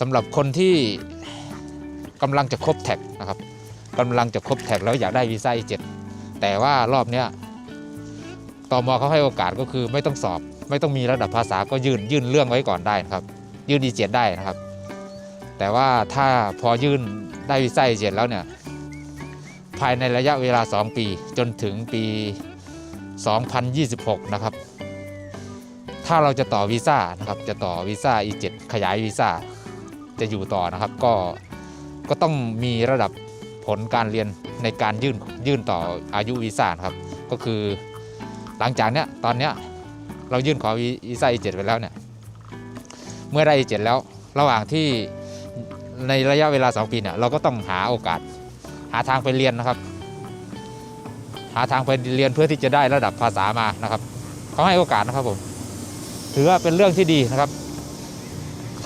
สำหรับคนที่กำลังจะครบแท็กนะครับกำลังจะครบแท็กแล้วอยากได้วีซ่า E7 แต่ว่ารอบเนี้ยตมเขาให้โอกาสก็คือไม่ต้องสอบ ไม่ต้องมีระดับภาษาก็ยื่นยื่นเรื่องไว้ก่อนได้นะครับ ยื่น E7 ได้นะครับ แต่ว่าถ้าพอยื่นได้วีซ่า E7 แล้วเนี่ยภายในระยะเวลา 2 ปีจนถึงปี 2026 นะครับ ถ้าเราจะต่อวีซ่านะครับ จะต่อวีซ่า E7 ขยายวีซ่า จะอยู่ต่อนะครับ ก็ก็ต้องมีระดับผลการเรียนในการยื่นยื่นต่ออายุวีซ่าครับ ก็คือหลังจากเนี้ยตอนเนี้ยเรายื่นขอวีซ่า E7 ไปแล้วเนี่ยเมื่อได้ E7 แล้วระหว่างที่ในระยะเวลา 2 ปีเนี่ยเราก็ต้องหาโอกาส หาทางไปเรียนนะครับ หาทางไปเรียนเพื่อที่จะได้ระดับภาษามานะครับเขาให้โอกาสนะครับผมถือว่าเป็นเรื่องที่ดีนะครับ